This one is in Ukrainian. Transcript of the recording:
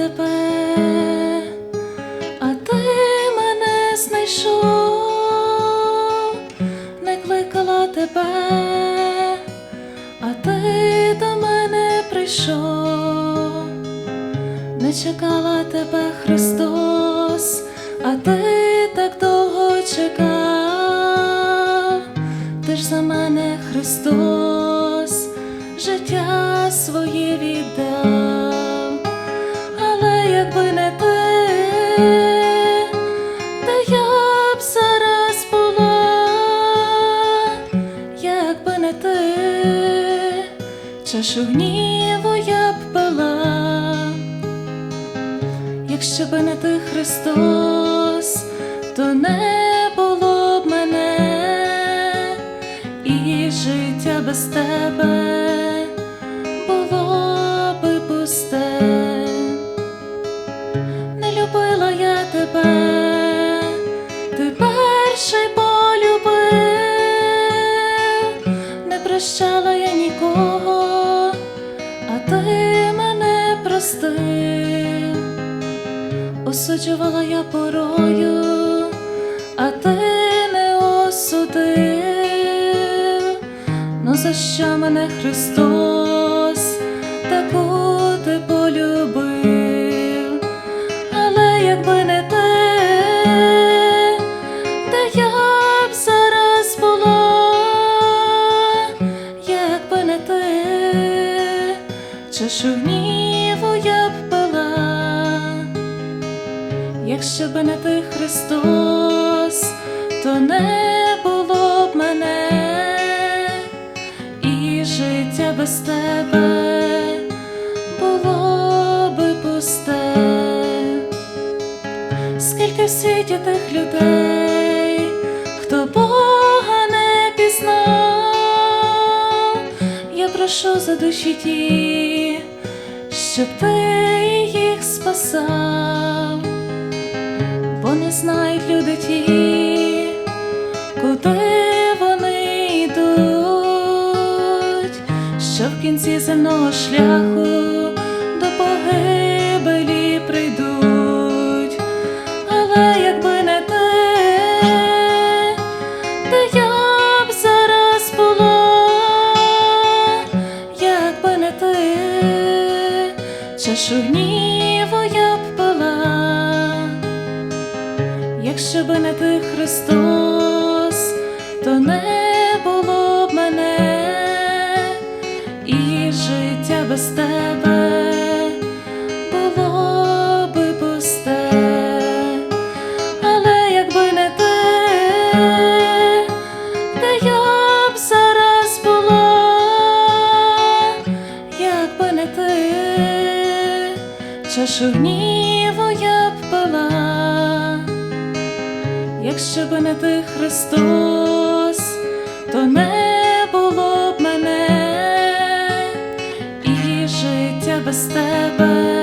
тебе, а ти мене знайшов, не кликала тебе, а ти до мене прийшов, не чекала тебе, Христос, а ти так довго чекав, ти ж за мене Христос, життя своє віддав, якби не ти, та я б зараз була, якби не ти, чашу гніву я б пила, якщо би не ти Христос, то не було б мене і життя без тебе прощала я нікого, а ти мене простив, осуджувала я порою, а ти не осудив, ну за що мене Христос таку ти полюбив, але якби не чашу я б пила. Якщо б не ти Христос, то не було б мене і життя без тебе було би пусте. Скільки в світі тих людей, хто Бога не пізнав, я прошу за душі ті, щоб ти їх спасав. Бо не знають люди ті, куди вони йдуть, що в кінці земного шляху чашу гніву я б пила. Якщо би не ти Христос, то не було б мене і життя без тебе було би пусте, але якби не ти, ти, чашу гніву я б пила. Якщо би не ти Христос, то не було б мене і життя без тебе